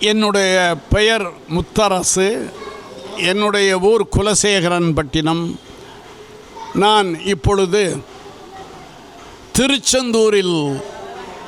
என்னுடைய பெயர் முத்தரசு. என்னுடைய ஊர் குலசேகரன் பட்டினம் நான் இப்பொழுது திருச்செந்தூரில்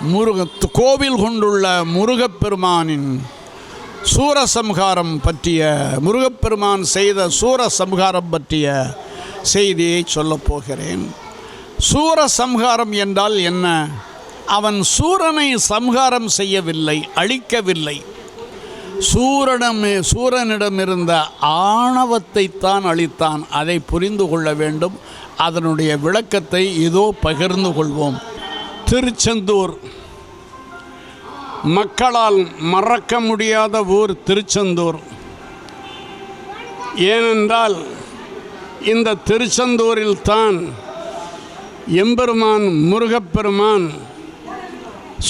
முருக கோவில் கொண்டுள்ள முருகப்பெருமானின் சூரசம்ஹாரம் பற்றிய முருகப்பெருமான் செய்த சூரசம்ஹாரம் பற்றிய செய்தியை சொல்லப் போகிறேன். சூரசம்ஹாரம் என்றால் என்ன? அவன் சூரனை சம்ஹாரம் செய்யவில்லை அழிக்கவில்லை. சூரனிடம் சூரனிடமிருந்த ஆணவத்தைத்தான் அளித்தான். அதை புரிந்து கொள்ள வேண்டும். அதனுடைய விளக்கத்தை இதோ பகிர்ந்து கொள்வோம். திருச்செந்தூர். மக்களால் மறக்க முடியாத ஊர் திருச்செந்தூர். ஏனென்றால் இந்த திருச்செந்தூரில் தான் எம்பெருமான் முருகப்பெருமான்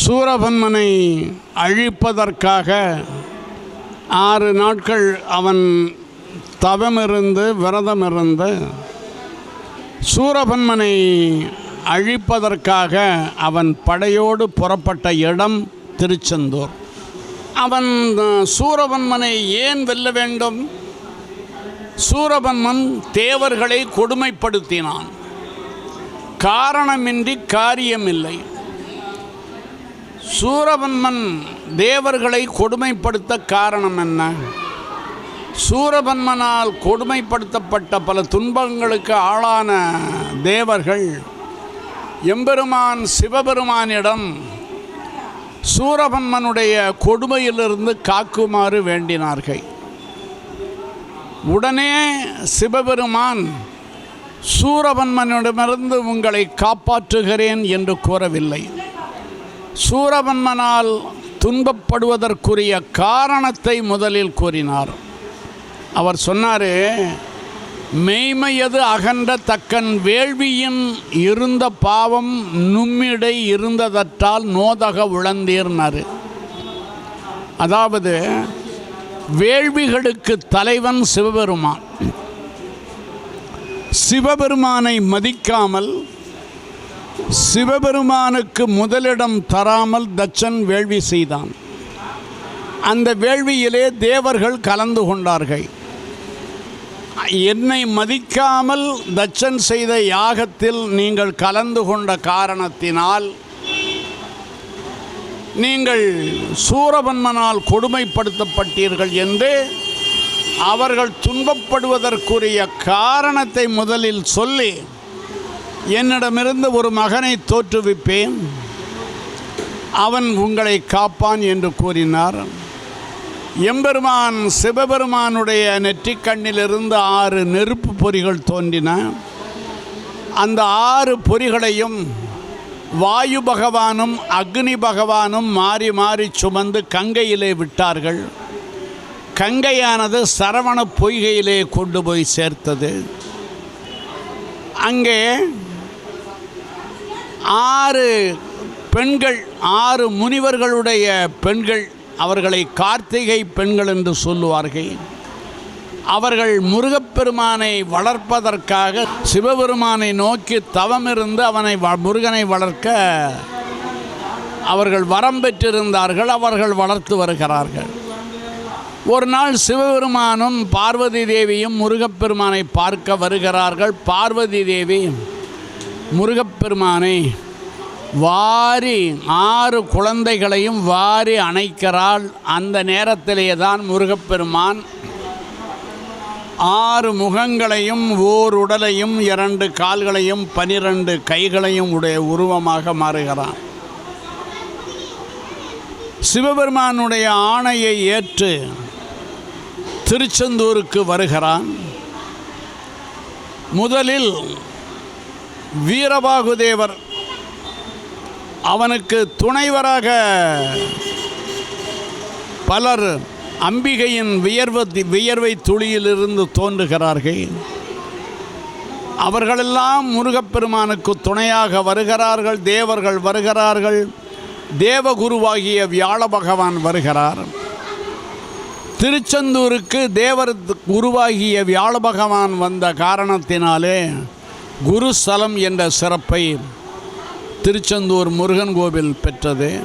சூரபன்மனை அழிப்பதற்காக ஆறு நாட்கள் அவன் தவமிருந்து விரதமிருந்து சூரபன்மனை அழிப்பதற்காக அவன் படையோடு புறப்பட்ட இடம் திருச்செந்தூர். அவன் சூரபன்மனை ஏன் வெல்ல வேண்டும்? சூரபன்மன் தேவர்களை கொடுமைப்படுத்தினான். காரணமின்றி காரியமில்லை. சூரபன்மன் தேவர்களை கொடுமைப்படுத்த காரணம் என்ன? சூரபன்மனால் கொடுமைப்படுத்தப்பட்ட பல துன்பங்களுக்கு ஆளான தேவர்கள் எம்பெருமான் சிவபெருமானிடம் சூரபன்மனுடைய கொடுமையிலிருந்து காக்குமாறு வேண்டினார்கள். உடனே சிவபெருமான் சூரபன்மனிடமிருந்து உங்களை காப்பாற்றுகிறேன் என்று கூறவில்லை. சூரபன்மனால் துன்பப்படுவதற்குரிய காரணத்தை முதலில் கூறினார். அவர் சொன்னார் மெய்மையது அகன்ற தக்கன் வேள்வியின் இருந்த பாவம் நும்மிடை இருந்ததற்றால் நோதக உழந்தீர்னார் அதாவது வேள்விகளுக்கு தலைவன் சிவபெருமான். சிவபெருமானை மதிக்காமல் சிவபெருமானுக்கு முதலிடம் தராமல் தச்சன் வேள்வி செய்தான். அந்த வேள்வியிலே தேவர்கள் கலந்து கொண்டார்கள். என்னை மதிக்காமல் தச்சன் செய்த யாகத்தில் நீங்கள் கலந்து கொண்ட காரணத்தினால் நீங்கள் சூரபன்மனால் கொடுமைப்படுத்தப்பட்டீர்கள் என்று அவர்கள் துன்பப்படுவதற்குரிய காரணத்தை முதலில் சொல்லி என்னிடமிருந்து ஒரு மகனை தோற்றுவிப்பேன். அவன் உங்களை காப்பான் என்று கூறினார். எம்பெருமான் சிவபெருமானுடைய நெற்றிக்கண்ணிலிருந்து ஆறு நெருப்பு பொறிகள் தோன்றின. அந்த ஆறு பொறிகளையும் வாயு பகவானும் அக்னி பகவானும் மாறி மாறி சுமந்து கங்கையிலே விட்டார்கள். கங்கையானது சரவண பொய்கையிலே கொண்டு போய் சேர்த்தது. அங்கே ஆறு பெண்கள் ஆறு முனிவர்களுடைய பெண்கள் அவர்களை கார்த்திகை பெண்கள் என்று சொல்லுவார்கள். அவர்கள் முருகப்பெருமானை வளர்ப்பதற்காக சிவபெருமானை நோக்கி தவமிருந்து அவனை வ- முருகனை வளர்க்க அவர்கள் வரம் பெற்றிருந்தார்கள் அவர்கள் வளர்த்து வருகிறார்கள். ஒரு நாள் சிவபெருமானும் பார்வதி தேவியும் முருகப்பெருமானை பார்க்க வருகிறார்கள். பார்வதி தேவி முருகப்பெருமானை வாரி ஆறு குழந்தைகளையும் வாரி அணைக்கிறாள். அந்த நேரத்திலே தான் முருகப்பெருமான் ஆறு முகங்களையும் ஓர் உடலையும் இரண்டு கால்களையும் பனிரெண்டு கைகளையும் உடைய உருவமாக மாறுகிறான். சிவபெருமானுடைய ஆணையை ஏற்று திருச்செந்தூருக்கு வருகிறான். முதலில் வீரபாகுதேவர் அவனுக்கு துணைவராக பலர் அம்பிகையின் வியர்வ வியர்வை துளியிலிருந்து தோன்றுகிறார்கள். அவர்களெல்லாம் முருகப்பெருமானுக்கு துணையாக வருகிறார்கள் தேவர்கள் வருகிறார்கள் தேவகுருவாகிய வியாழ பகவான் வருகிறார். திருச்செந்தூருக்கு தேவர் குருவாகிய வியாழ பகவான் வந்த காரணத்தினாலே குருஸ்தலம் என்ற சிறப்பை திருச்செந்தூர் முருகன் கோவில் பெற்றது.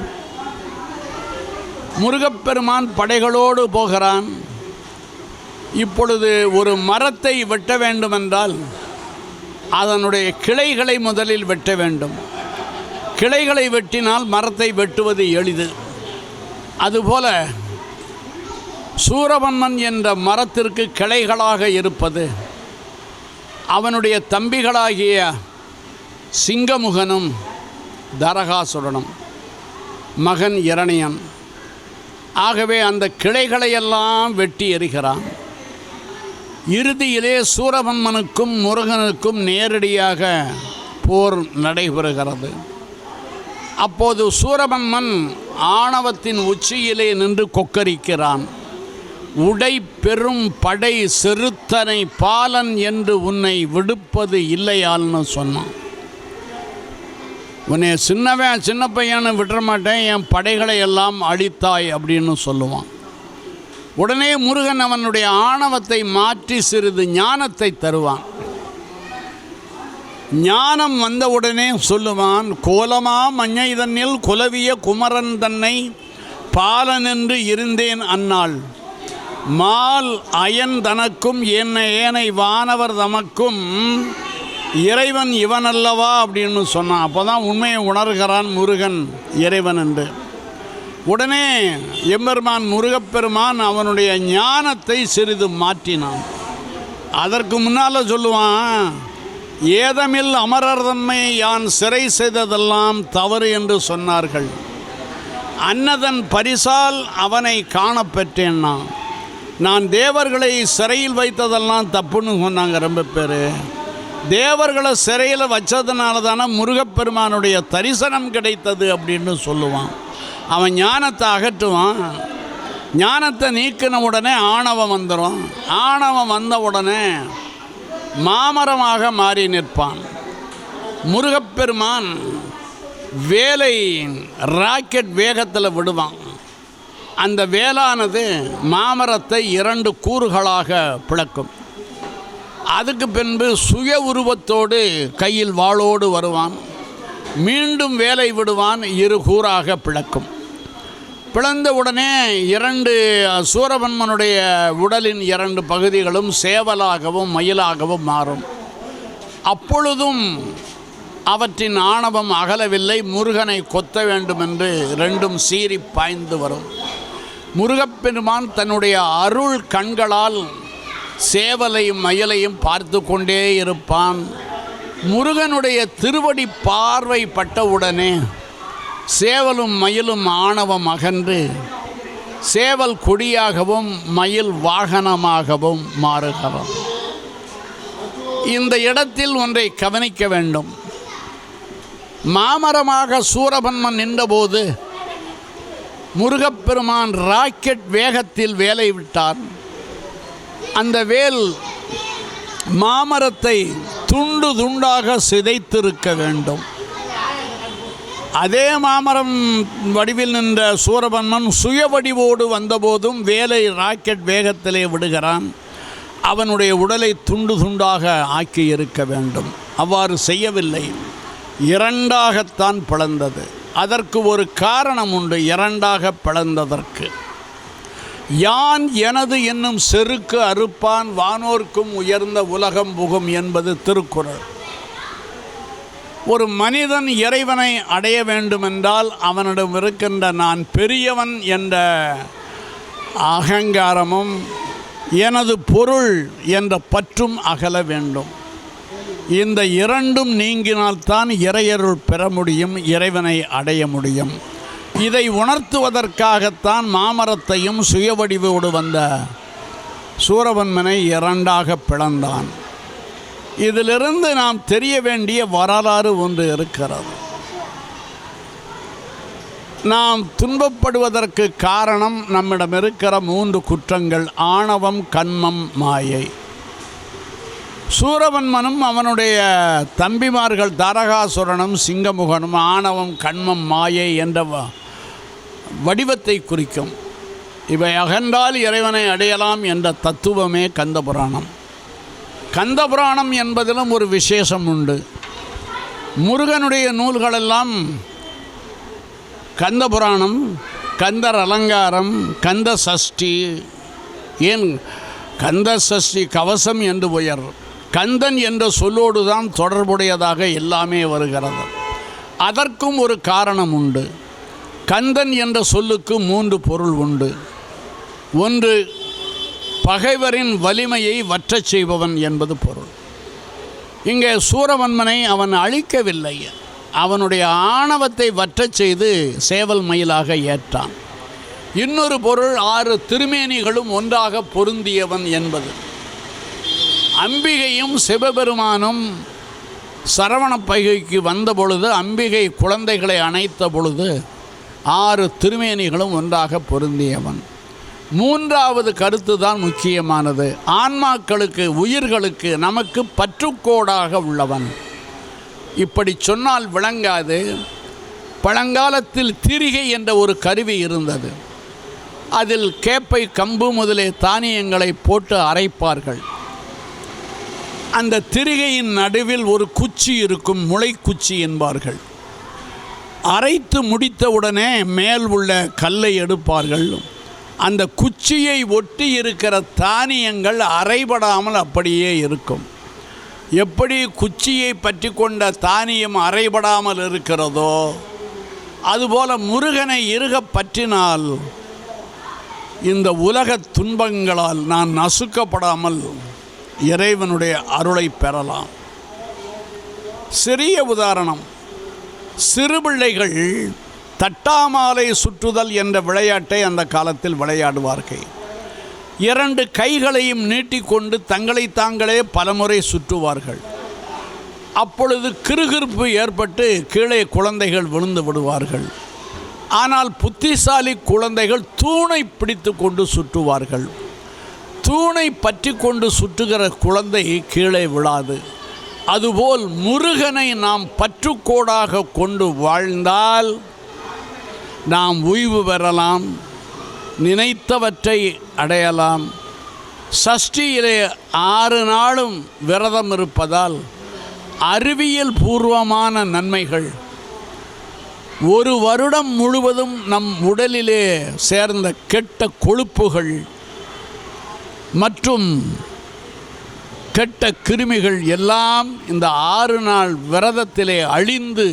முருகப்பெருமான் படைகளோடு போகிறான். இப்பொழுது ஒரு மரத்தை வெட்ட வேண்டுமென்றால் அதனுடைய கிளைகளை முதலில் வெட்ட வேண்டும். கிளைகளை வெட்டினால் மரத்தை வெட்டுவது எளிது. அதுபோல சூரபன்மன் என்ற மரத்திற்கு கிளைகளாக இருப்பது அவனுடைய தம்பிகளாகிய சிங்கமுகனும் தரகாசுரனும் மகன் இரணியன். ஆகவே அந்த கிளைகளையெல்லாம் வெட்டி எறிகிறான். இறுதியிலே சூரபன்மனுக்கும் முருகனுக்கும் நேரடியாக போர் நடைபெறுகிறது. அப்போது சூரபன்மன் ஆணவத்தின் உச்சியிலே நின்று கொக்கரிக்கிறான். உடை பெரும் படை செருத்தனை பாலன் என்று உன்னை விடுப்பது இல்லையால்னு சொன்னான். உன்னை சின்னவன் சின்ன பையனை விட்டுற மாட்டேன் என் படைகளை எல்லாம் அழித்தாய் அப்படின்னு சொல்லுவான். உடனே முருகன் அவனுடைய ஆணவத்தை மாற்றி சிறிது ஞானத்தை தருவான். ஞானம் வந்தவுடனே சொல்லுவான் கோலமா மஞ்சைதன்னில் குலவிய குமரன் தன்னை பாலன் என்று இருந்தேன் அன்னாள். மால் அயன் தனக்கும் என்ன ஏனை வானவர் தமக்கும் இறைவன் இவன் அல்லவா அப்படின்னு சொன்னான். அப்போ தான் உண்மையை உணர்கிறான் முருகன் இறைவன் என்று. உடனே எம்பெருமான் முருகப்பெருமான் அவனுடைய ஞானத்தை சிறிது மாற்றினான். அதற்கு முன்னால் சொல்லுவான் ஏதமில் அமரர் தம்மை யான் சிறை செய்ததெல்லாம் தவறு என்று சொன்னார்கள். அன்னதன் பரிசால் அவனை காணப்பெற்றேன் நான். நான் தேவர்களை சிறையில் வைத்ததெல்லாம் தப்புன்னு சொன்னாங்க ரொம்ப பேர். தேவர்களை சிறையில் வச்சதுனால தானே முருகப்பெருமானுடைய தரிசனம் கிடைத்தது அப்படின்னு சொல்லுவான். அவன் ஞானத்தை அகற்றுவான். ஞானத்தை நீக்கின உடனே ஆணவம் வந்துடும் ஆணவம் வந்த உடனே மாமரமாக மாறி நிற்பான். முருகப்பெருமான் வேலை ராக்கெட் வேகத்தில் விடுவான். அந்த வேலானது மாமரத்தை இரண்டு கூறுகளாக பிளக்கும். அதுக்கு பின்பு சுய உருவத்தோடு கையில் வாளோடு வருவான். மீண்டும் வேலை விடுவான் இரு கூறாக பிளக்கும். பிளந்த உடனே இரண்டு சூரபன்மனுடைய உடலின் இரண்டு பகுதிகளும் சேவலாகவும் மயிலாகவும் மாறும். அப்பொழுதும் அவற்றின் ஆணவம் அகலவில்லை முருகனை கொத்த வேண்டும் என்று ரெண்டும் சீறி பாய்ந்து வரும். முருகப்பெருமான் தன்னுடைய அருள் கண்களால் சேவலையும் மயிலையும் பார்த்து கொண்டே இருப்பான். முருகனுடைய திருவடி பார்வை பட்டவுடனே சேவலும் மயிலும் ஆணவம் அகன்று சேவல் கொடியாகவும் மயில் வாகனமாகவும் மாறுகிறோம். இந்த இடத்தில் ஒன்றை கவனிக்க வேண்டும். மாமரமாக சூரபன்மன் நின்றபோது முருகப்பெருமான் ராக்கெட் வேகத்தில் வேலை விட்டார் அந்த வேல் மாமரத்தை துண்டு துண்டாக சிதைத்திருக்க வேண்டும். அதே மாமரம் வடிவில் நின்ற சூரபன்மன் சுய வடிவோடு வந்தபோதும் வேலை ராக்கெட் வேகத்திலே விடுகிறான். அவனுடைய உடலை துண்டு துண்டாக ஆக்கி இருக்க வேண்டும். அவ்வாறு செய்யவில்லை. இரண்டாகத்தான் பிளந்தது. அதற்கு ஒரு காரணம் உண்டு இரண்டாக பிளந்ததற்கு. யான் எனது என்னும் செருக்கு அறுப்பான் வானோர்க்கும் உயர்ந்த உலகம் புகும் என்பது திருக்குறள். ஒரு மனிதன் இறைவனை அடைய வேண்டுமென்றால் அவனிடம் இருக்கின்ற நான் பெரியவன் என்ற அகங்காரமும் எனது பொருள் என்ற பற்றும் அகல வேண்டும். இந்த இரண்டும் நீங்கினால்தான் இறையருள் பெற முடியும் இறைவனை அடைய முடியும். இதை உணர்த்துவதற்காகத்தான் மாமரத்தையும் சுயவடிவோடு வந்த சூரபன்மனை இரண்டாக பிளந்தான். இதிலிருந்து நாம் தெரிய வேண்டிய வரலாறு ஒன்று இருக்கிறது. நாம் துன்பப்படுவதற்கு காரணம் நம்மிடம் இருக்கிற மூன்று குற்றங்கள் ஆணவம் கண்மம் மாயை. சூரவன்மனும் அவனுடைய தம்பிமார்கள் தாரகாசுரனும் சிங்கமுகனும் ஆணவம் கண்மம் மாயை என்ற வ- வடிவத்தை குறிக்கும். இவை அகன்றால் இறைவனை அடையலாம் என்ற தத்துவமே கந்தபுராணம். கந்தபுராணம் என்பதிலும் ஒரு விசேஷம் உண்டு. முருகனுடைய நூல்களெல்லாம் கந்தபுராணம் கந்தர் அலங்காரம் கந்த சஷ்டி ஏன் கந்த சஷ்டி கவசம் என்று உயர். கந்தன் என்ற சொல்லோடு தான் தொடர்புடையதாக எல்லாமே வருகிறது. அதற்கும் ஒரு காரணம் உண்டு. கந்தன் என்ற சொல்லுக்கு மூன்று பொருள் உண்டு. ஒன்று பகைவரின் வலிமையை வற்றச் செய்பவன் என்பது பொருள். இங்கே சூரவன்மனை அவன் அழிக்கவில்லை. அவனுடைய ஆணவத்தை வற்றச் செய்து சேவல் மயிலாக ஏற்றான். இன்னொரு பொருள் ஆறு திருமேனிகளும் ஒன்றாக பொருந்தியவன் என்பது. அம்பிகையும் சிவபெருமானும் சரவண பைகைக்கு வந்த பொழுது அம்பிகை குழந்தைகளை அணைத்த பொழுது ஆறு திருமேனிகளும் ஒன்றாக பொருந்தியவன். மூன்றாவது கருத்து தான் முக்கியமானது. ஆன்மாக்களுக்கு உயிர்களுக்கு நமக்கு பற்றுக்கோடாக உள்ளவன். இப்படி சொன்னால் விளங்காது. பழங்காலத்தில் திரிகை என்ற ஒரு கருவி இருந்தது. அதில் கேப்பை கம்பு முதலே தானியங்களை போட்டு அரைப்பார்கள். அந்த திரிகையின் நடுவில் ஒரு குச்சி இருக்கும் முளைக்குச்சி என்பார்கள். அரைத்து முடித்தவுடனே மேல் உள்ள கல்லை எடுப்பார்கள். அந்த குச்சியை ஒட்டி இருக்கிற தானியங்கள் அரைபடாமல் அப்படியே இருக்கும். எப்படி குச்சியை பற்றி கொண்ட தானியம் அரைபடாமல் இருக்கிறதோ அதுபோல முருகனை இருக பற்றினால் இந்த உலக துன்பங்களால் நான் நசுக்கப்படாமல் இறைவனுடைய அருளை பெறலாம். சிறிய உதாரணம். சிறுபிள்ளைகள் தட்டாமாலை சுற்றுதல் என்ற விளையாட்டை அந்த காலத்தில் விளையாடுவார்கள். இரண்டு கைகளையும் நீட்டிக்கொண்டு தங்களை தாங்களே பலமுறை சுற்றுவார்கள். அப்பொழுது கிறுகிறுப்பு ஏற்பட்டு கீழே குழந்தைகள் விழுந்து விடுவார்கள். ஆனால் புத்திசாலி குழந்தைகள் தூணை பிடித்து கொண்டு சுற்றுவார்கள். தூணை பற்றி கொண்டு சுற்றுகிற குழந்தை கீழே விழாது. அதுபோல் முருகனை நாம் பற்றுக்கோடாக கொண்டு வாழ்ந்தால் நாம் ஓய்வு பெறலாம் நினைத்தவற்றை அடையலாம். சஷ்டியிலே ஆறு நாளும் விரதம் இருப்பதால் அறிவியல் பூர்வமான நன்மைகள். ஒரு வருடம் முழுவதும் நம் உடலிலே சேர்ந்த கெட்ட கொழுப்புகள் மற்றும் கெட்ட கிருமிகள் எல்லாம் இந்த ஆறு நாள் விரதத்திலே அழிந்து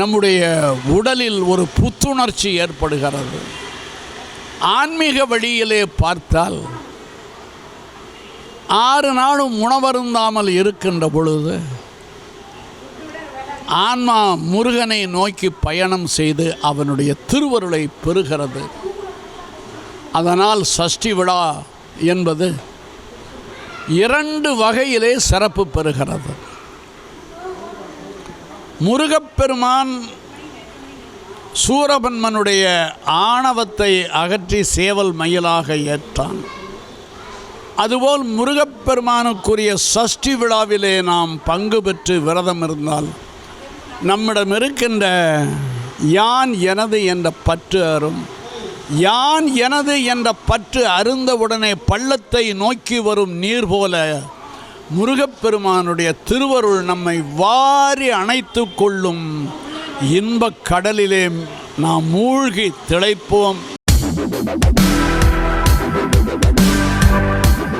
நம்முடைய உடலில் ஒரு புத்துணர்ச்சி ஏற்படுகிறது. ஆன்மீக வழியிலே பார்த்தால் ஆறு நாளும் உணவருந்தாமல் இருக்கின்ற பொழுது ஆன்மா முருகனை நோக்கி பயணம் செய்து அவனுடைய திருவருளை பெறுகிறது. அதனால் சஷ்டி விழா என்பது இரண்டு வகையிலே சிறப்பு பெறுகிறது. முருகப்பெருமான் சூரபன்மனுடைய ஆணவத்தை அகற்றி சேவல் மயிலாக ஏற்றான். அதுபோல் முருகப்பெருமானுக்குரிய சஷ்டி விழாவிலே நாம் பங்கு பெற்று விரதம் இருந்தால் நம்மிடம் இருக்கின்ற யான் எனது என்ற பற்று அரும். யான் எனது என்ற பற்று அருந்தவுடனே பள்ளத்தை நோக்கி வரும் நீர் போல முருகப்பெருமானுடைய திருவருள் நம்மை வாரி அணைத்து கொள்ளும் இன்பக் கடலிலே நாம் மூழ்கி திளைப்போம்.